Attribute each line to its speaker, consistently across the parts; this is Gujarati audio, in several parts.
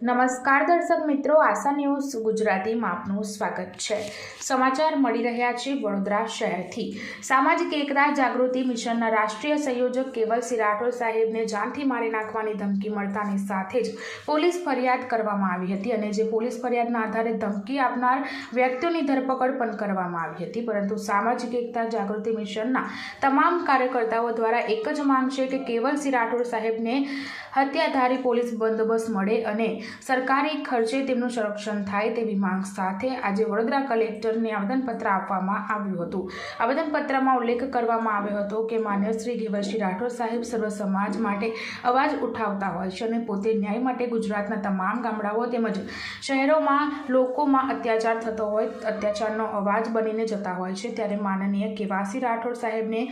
Speaker 1: નમસ્કાર દર્શક મિત્રો, આશા ન્યૂઝ ગુજરાતીમાં આપનું સ્વાગત છે. સમાચાર મળી રહ્યા છે વડોદરા શહેરથી. સામાજિક એકતા જાગૃતિ મિશનના રાષ્ટ્રીય સંયોજક કેવલસિંહ રાઠોડ સાહેબને જાનથી મારી નાખવાની ધમકી મળતાની સાથે જ પોલીસ ફરિયાદ કરવામાં આવી હતી અને જે પોલીસ ફરિયાદના આધારે ધમકી આપનાર વ્યક્તિઓની ધરપકડ પણ કરવામાં આવી હતી. પરંતુ સામાજિક એકતા જાગૃતિ મિશનના તમામ કાર્યકર્તાઓ દ્વારા એક જ માંગ છે કે કેવલસિંહ રાઠોડ સાહેબને હત્યાધારી પોલીસ બંદોબસ્ત મળે અને સરકારી ખર્ચે તેમનું સંરક્ષણ થાય તેવી માંગ સાથે આજે વડોદરા કલેક્ટરને આવેદનપત્ર આપવામાં આવ્યું હતું. આવેદનપત્રમાં ઉલ્લેખ કરવામાં આવ્યો હતો કે માન્ય શ્રી ઘેવરસિંહ રાઠોડ સાહેબ સર્વ સમાજ માટે અવાજ ઉઠાવતા હોય છે અને પોતે ન્યાય માટે ગુજરાતના તમામ ગામડાઓ તેમજ શહેરોમાં લોકોમાં અત્યાચાર થતો હોય, અત્યાચારનો અવાજ બનીને જતા હોય છે. ત્યારે માનનીય કેવાસી રાઠોડ સાહેબને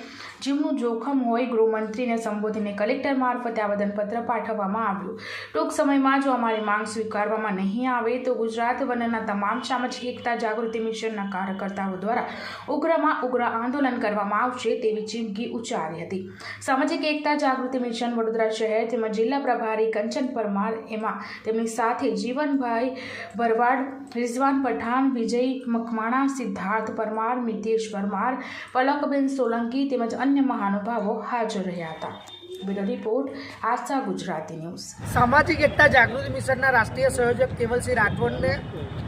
Speaker 1: જીવનું જોખમ હોય ગૃહમંત્રીને સંબોધીને કલેક્ટર મારફતે આવેદનપત્ર પાઠવવામાં આવ્યું. ટૂંક સમયમાં જો અમારી માંગ સ્વીકારવામાં નહીં આવે તો ગુજરાત વનના તમામ સામાજિક એકતા જાગૃતિ મિશનના કાર્યકર્તાઓ દ્વારા ઉગ્રમાં ઉગ્ર આંદોલન કરવામાં આવશે તેવી ચીમકી ઉચ્ચારી હતી. સામાજિક એકતા જાગૃતિ મિશન વડોદરા શહેર તેમજ જિલ્લા પ્રભારી કંચન પરમાર એમાં તેમની સાથે જીવનભાઈ ભરવાડ, રિઝવાન પઠાણ, વિજય મકમાણા, સિદ્ધાર્થ પરમાર, મિતેશ પરમાર, પલકબેન સોલંકી તેમજ અન્ય મહાનુભાવો હાજર રહ્યા હતા. Bureau report Aastha Gujarati news.
Speaker 2: સામાજિક એકતા જાગૃતિ મિશનના રાષ્ટ્રીય સંયોજક કેવલસિંહ રાઠોડને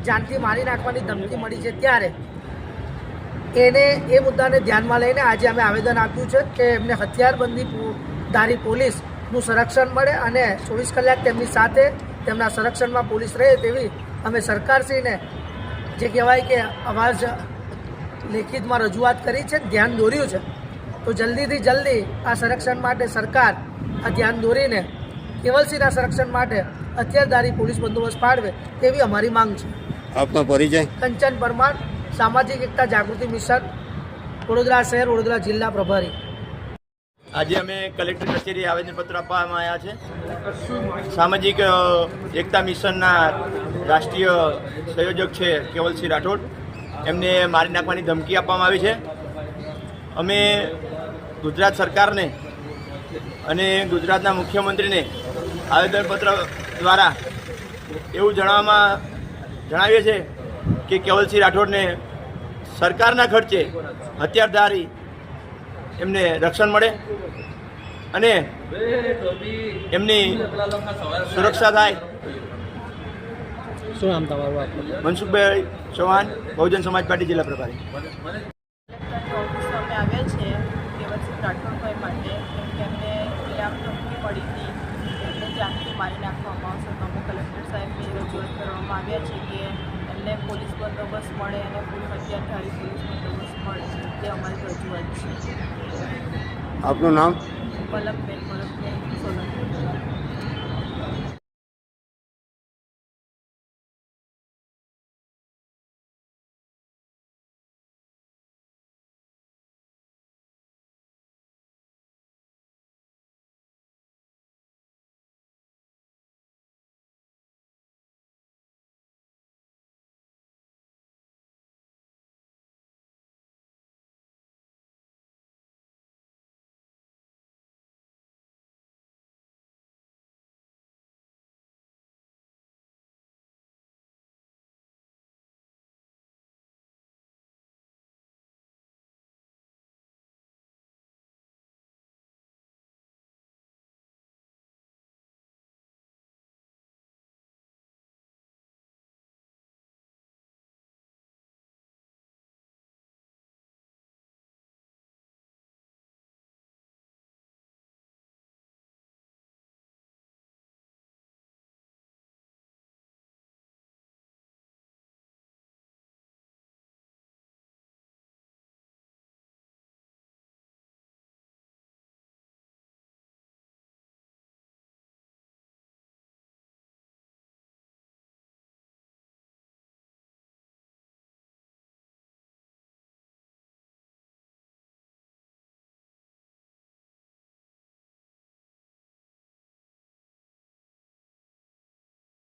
Speaker 2: જાનથી મારી નાખવાની ધમકી મળી છે ત્યારે એને એ મુદ્દાને ધ્યાનમાં લઈને આજે અમે આવેદન આપ્યું છે કે એમને હથિયારબંધી ધારી પોલીસનું સંરક્ષણ મળે અને ચોવીસ કલાક તેમની સાથે તેમના સંરક્ષણમાં પોલીસ રહે તેવી અમે સરકારશ્રીને જે કહેવાય કે અવાજ લેખિતમાં રજૂઆત કરી છે, ધ્યાન દોર્યું છે. તો જલ્દીથી જલ્દી આ સંરક્ષણ માટે સરકાર આ ધ્યાન દોરીને કેવલસિંહના સંરક્ષણ માટે અત્યારદારી પોલીસ બંદોબસ્ત ફાળવે તેવી અમારી માંગ છે.
Speaker 3: આપનો પરિચય?
Speaker 2: કંચન પરમાર સામાજિક એકતા જાગૃતિ મિશન વડોદરા શહેર વડોદરા જિલ્લા પ્રભારી.
Speaker 4: આજે અમે કલેક્ટર કચેરી આવેદનપત્ર આપવામાં આવ્યા છે. સામાજિક એકતા મિશનના રાષ્ટ્રીય સંયોજક છે કેવલસિંહ રાઠોડ. એમને મારી નાખવાની ધમકી આપવામાં આવી છે. અમે ગુજરાત સરકારને અને ગુજરાતના મુખ્યમંત્રીને આવેદનપત્ર દ્વારા એવું જણાવવામાં જણાવીએ છે કે કેવલસિંહ રાઠોડને સરકારના ખર્ચે હથિયારધારી એમને રક્ષણ મળે અને એમની સુરક્ષા થાય.
Speaker 2: શું નામ તમારું?
Speaker 4: મનસુખભાઈ ચૌહાણ બહુજન સમાજ પાર્ટી જિલ્લા પ્રભારી
Speaker 5: કલેક્ટર ઓફિસ અમે આવ્યા છે કેવલસિંહ રાઠોડભાઈ માટે કેમ કે એમને ખુલ્લેઆમ ધમકી મળી હતી એમને જાનથી મારી નાખવામાં આવશે તો અમે કલેક્ટર સાહેબની રજૂઆત કરવામાં આવ્યા છે કે એમને પોલીસ બંદોબસ્ત મળે અને ફૂલ હત્યાધારી પોલીસ બંદોબસ્ત મળે તે અમારી રજૂઆત છે.
Speaker 3: આપનું નામ?
Speaker 5: પલકબેન મને